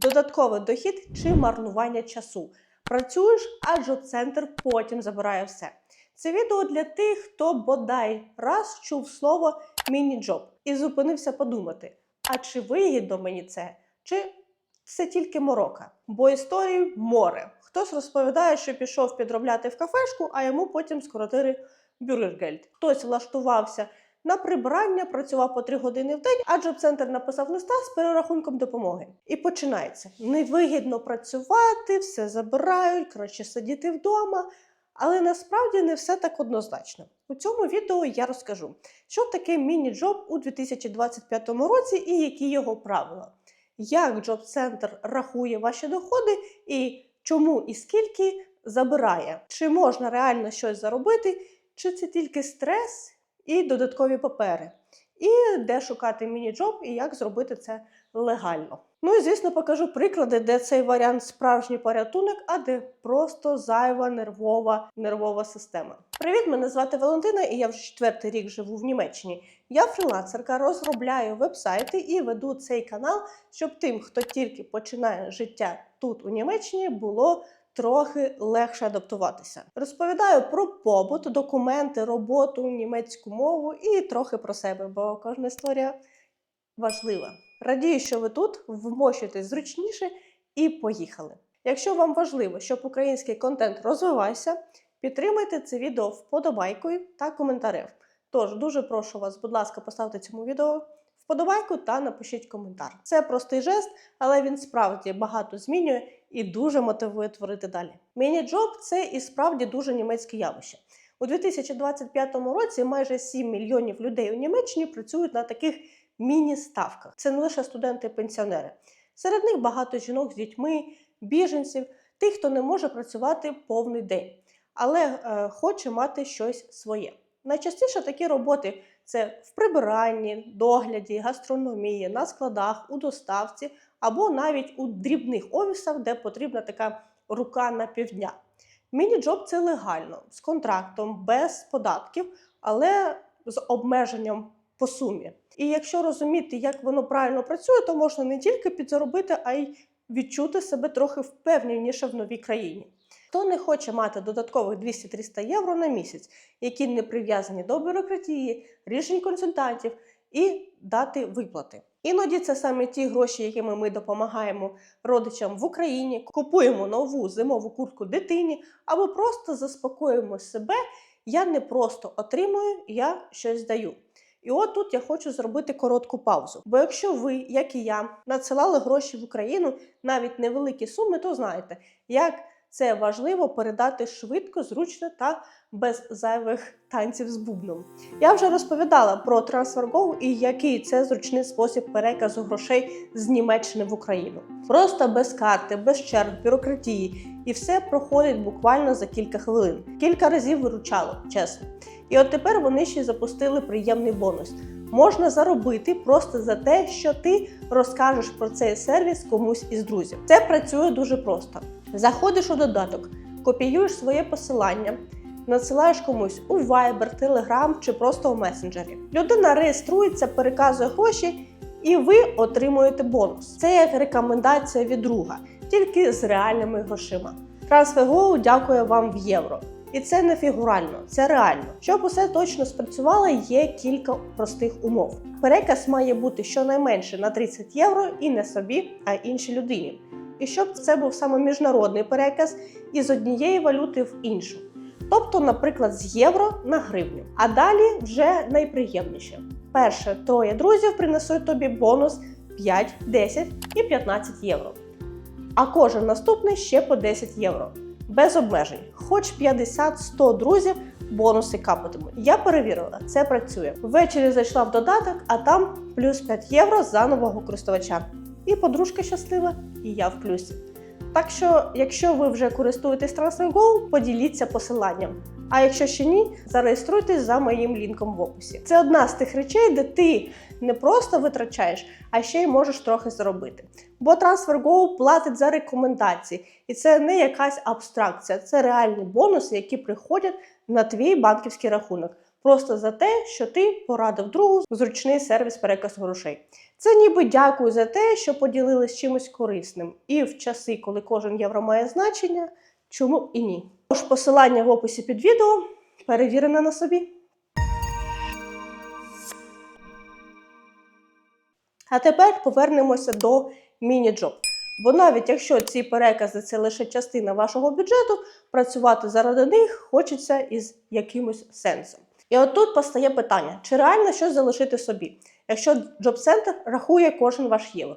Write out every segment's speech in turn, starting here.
Додатковий дохід чи марнування часу. Працюєш, а джоб-центр потім забирає все. Це відео для тих, хто бодай раз чув слово міні-джоб і зупинився подумати: а чи вигідно мені це, чи це тільки морока? Бо історій море. Хтось розповідає, що пішов підробляти в кафешку, а йому потім скоротили бюргергельд. Хтось влаштувався на прибирання, працював по три години в день, а джоб-центр написав листа з перерахунком допомоги. І починається: невигідно працювати, все забирають, краще сидіти вдома. Але насправді не все так однозначно. У цьому відео я розкажу, що таке міні-джоб у 2025 році і які його правила, як джоб-центр рахує ваші доходи і чому і скільки забирає, чи можна реально щось заробити, чи це тільки стрес і додаткові папери, і де шукати міні-джоб і як зробити це легально. Ну і звісно, покажу приклади, де цей варіант справжній порятунок, а де просто зайва нервова нервова система. Привіт, мене звати Валентина, і я вже четвертий рік живу в Німеччині. Я фрілансерка, розробляю вебсайти і веду цей канал, щоб тим, хто тільки починає життя тут у Німеччині, було трохи легше адаптуватися. Розповідаю про побут, документи, роботу, німецьку мову і трохи про себе, бо кожна історія важлива. Радію, що ви тут, вмощуйтесь зручніше і поїхали. Якщо вам важливо, щоб український контент розвивався, підтримайте це відео вподобайкою та коментарем. Тож дуже прошу вас, будь ласка, поставте цьому відео вподобайку та напишіть коментар. Це простий жест, але він справді багато змінює і дуже мотивує творити далі. Міні-джоб це і справді дуже німецьке явище. У 2025 році майже 7 мільйонів людей у Німеччині працюють на таких міні-ставках. Це не лише студенти і пенсіонери. Серед них багато жінок з дітьми, біженців, тих, хто не може працювати повний день, але е, хоче мати щось своє. Найчастіше такі роботи це в прибиранні, догляді, гастрономії, на складах, у доставці або навіть у дрібних офісах, де потрібна така рука на півдня. Міні-джоб це легально, з контрактом, без податків, але з обмеженням по сумі. І якщо розуміти, як воно правильно працює, то можна не тільки підзаробити, а й відчути себе трохи впевненіше в новій країні. Хто не хоче мати додаткових 200-300 євро на місяць, які не прив'язані до бюрократії, рішень консультантів і дати виплати. Іноді це саме ті гроші, якими ми допомагаємо родичам в Україні, купуємо нову зимову куртку дитині або просто заспокоюємо себе. Я не просто отримую, я щось даю. І от тут я хочу зробити коротку паузу. Бо якщо ви, як і я, надсилали гроші в Україну, навіть невеликі суми, то знаєте, як це важливо передати швидко, зручно та без зайвих танців з бубном. Я вже розповідала про TransferGo і який це зручний спосіб переказу грошей з Німеччини в Україну. Просто без карти, без черг, бюрократії, і все проходить буквально за кілька хвилин. Кілька разів виручало, чесно. І от тепер вони ще запустили приємний бонус. Можна заробити просто за те, що ти розкажеш про цей сервіс комусь із друзів. Це працює дуже просто. Заходиш у додаток, копіюєш своє посилання, надсилаєш комусь у Viber, Telegram чи просто у месенджері. Людина реєструється, переказує гроші, і ви отримуєте бонус. Це як рекомендація від друга, тільки з реальними грошима. TransferGo дякує вам в євро. І це не фігурально, це реально. Щоб усе точно спрацювало, є кілька простих умов. Переказ має бути щонайменше на 30 євро і не собі, а іншій людині. І щоб це був саме міжнародний переказ із однієї валюти в іншу. Тобто, наприклад, з євро на гривню. А далі вже найприємніше. Перше троє друзів принесуть тобі бонус 5, 10 і 15 євро. А кожен наступний ще по 10 євро. Без обмежень, хоч 50-100 друзів, бонуси капатимуть. Я перевірила, це працює. Ввечері зайшла в додаток, а там плюс 5 євро за нового користувача. І подружка щаслива, і я в плюсі. Так що, якщо ви вже користуєтесь TransferGo, поділіться посиланням. А якщо ще ні, зареєструйтесь за моїм лінком в описі. Це одна з тих речей, де ти не просто витрачаєш, а ще й можеш трохи заробити. Бо TransferGo платить за рекомендації, і це не якась абстракція, це реальні бонуси, які приходять на твій банківський рахунок. просто за те, що ти порадив другу зручний сервіс переказу грошей. Це ніби дякую за те, що поділились чимось корисним. І в часи, коли кожен євро має значення, чому і ні. Тож посилання в описі під відео перевірене на собі. А тепер повернемося до міні-джоб. Бо навіть якщо ці перекази це лише частина вашого бюджету, працювати заради них хочеться із якимось сенсом. І от тут постає питання: чи реально щось залишити собі, якщо джоб-центр рахує кожен ваш євро?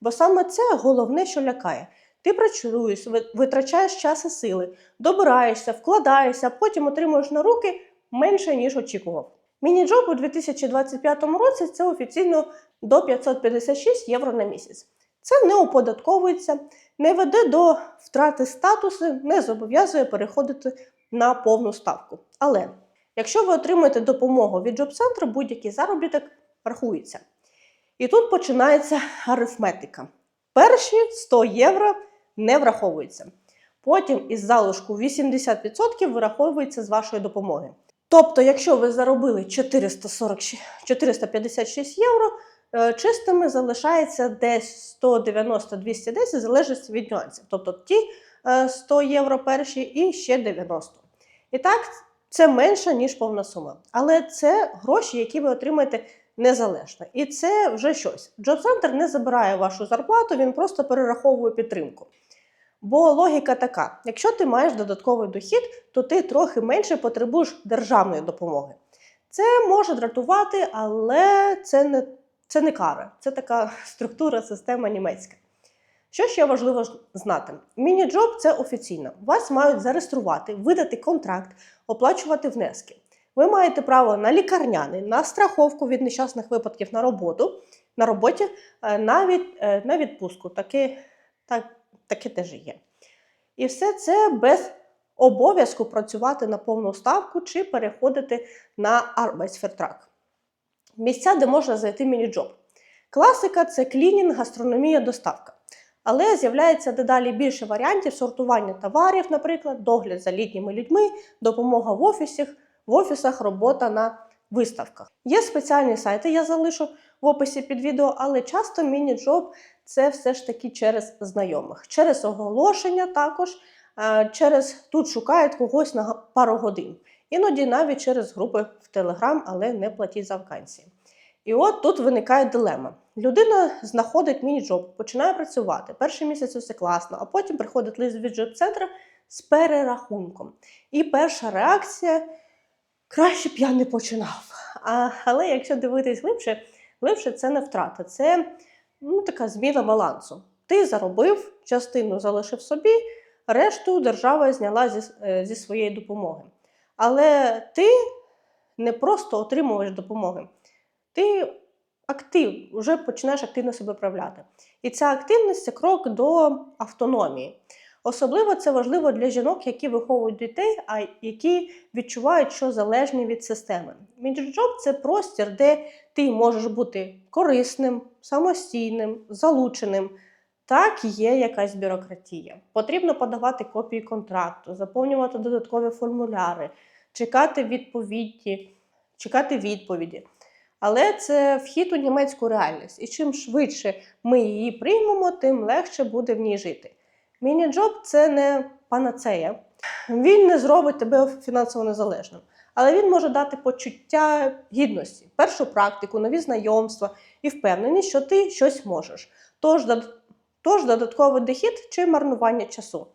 Бо саме це головне, що лякає. Ти працюєш, витрачаєш час і сили, добираєшся, вкладаєшся, потім отримуєш на руки менше, ніж очікував. Міні-джоб у 2025 році це офіційно до 556 євро на місяць. Це не оподатковується, не веде до втрати статусу, не зобов'язує переходити на повну ставку. Але якщо ви отримуєте допомогу від джоб-центру, будь-який заробіток рахується. І тут починається арифметика. Перші 100 євро не враховуються. Потім із залишку 80% вираховується з вашої допомоги. Тобто, якщо ви заробили 440, 456 євро, е, чистими залишається десь 190-210, залежить від нюансів. Тобто ті е, 100 євро перші і ще 90. І так, це менше, ніж повна сума. Але це гроші, які ви отримаєте незалежно. І це вже щось. Джоб-центр не забирає вашу зарплату, він просто перераховує підтримку. Бо логіка така: якщо ти маєш додатковий дохід, то ти трохи менше потребуєш державної допомоги. Це може дратувати, але це не, це не кара, це така структура, система німецька. Що ще важливо знати? Міні-джоб це офіційно. Вас мають зареєструвати, видати контракт, оплачувати внески. Ви маєте право на лікарняний, на страховку від нещасних випадків на роботу, на роботі, е, навіть е, на відпустку. Таке, так, таке теж є. І все це без обов'язку працювати на повну ставку чи переходити на Arbeitsvertrag. Місця, де можна знайти міні-джоб. Класика це клінінг, гастрономія, доставка. Але з'являється дедалі більше варіантів сортування товарів, наприклад, догляд за літніми людьми, допомога в офісах, в офісах, робота на виставках. Є спеціальні сайти, я залишу в описі під відео, але часто міні-джоб це все ж таки через знайомих, через оголошення також, е, через тут шукають когось на пару годин. Іноді навіть через групи в Телеграм, але не платіть за вакансії. І от тут виникає дилема. Людина знаходить міні-джоб, починає працювати. Перший місяць усе класно, а потім приходить лист від джоб-центру з перерахунком. І перша реакція краще б я не починав. А, але якщо дивитись глибше, глибше це не втрата, це ну, така зміна балансу. Ти заробив, частину залишив собі, решту держава зняла зі, е, зі своєї допомоги. Але ти не просто отримуєш допомоги, ти актив, вже починаєш активно себе проявляти. І ця активність це крок до автономії. Особливо це важливо для жінок, які виховують дітей, а які відчувають, що залежні від системи. Мінджоб це простір, де ти можеш бути корисним, самостійним, залученим. Так, є якась бюрократія. Потрібно подавати копії контракту, заповнювати додаткові формуляри, чекати відповіді, чекати відповіді. Але це вхід у німецьку реальність. І чим швидше ми її приймемо, тим легше буде в ній жити. Міні-джоб це не панацея. Він не зробить тебе фінансово незалежним, але він може дати почуття гідності, першу практику, нові знайомства і впевненість, що ти щось можеш. Тож, тож додатковий дохід чи марнування часу.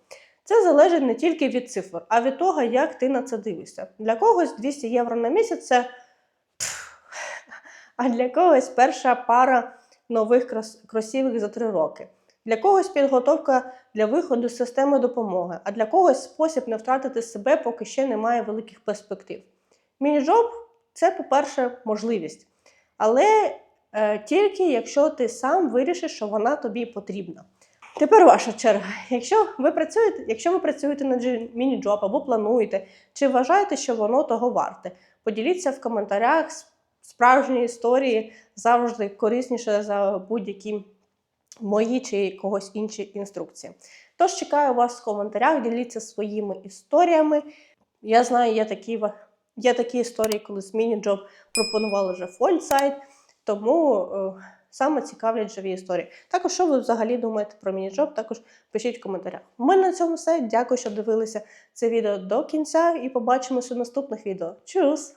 Це залежить не тільки від цифр, а від того, як ти на це дивишся. Для когось 200 євро на місяць це а для когось перша пара нових крос- кросівок за три роки. Для когось підготовка для виходу з системи допомоги, а для когось спосіб не втратити себе, поки ще немає великих перспектив. Міні-джоб це, по-перше, можливість, але е, тільки якщо ти сам вирішиш, що вона тобі потрібна. Тепер ваша черга. Якщо ви працюєте, якщо ви працюєте на міні-джоб або плануєте, чи вважаєте, що воно того варте, поділіться в коментарях. С- Справжні історії завжди корисніше за будь-які мої чи когось інші інструкції. Тож чекаю вас в коментарях, діліться своїми історіями. Я знаю, є такі Є такі історії, коли з міні-джоб пропонували вже фольсайт, тому е, саме цікавлять живі історії. Також, що ви взагалі думаєте про міні-джоб, також пишіть в коментарях. У мене на цьому все. Дякую, що дивилися це відео до кінця, і побачимося в наступних відео. Чус!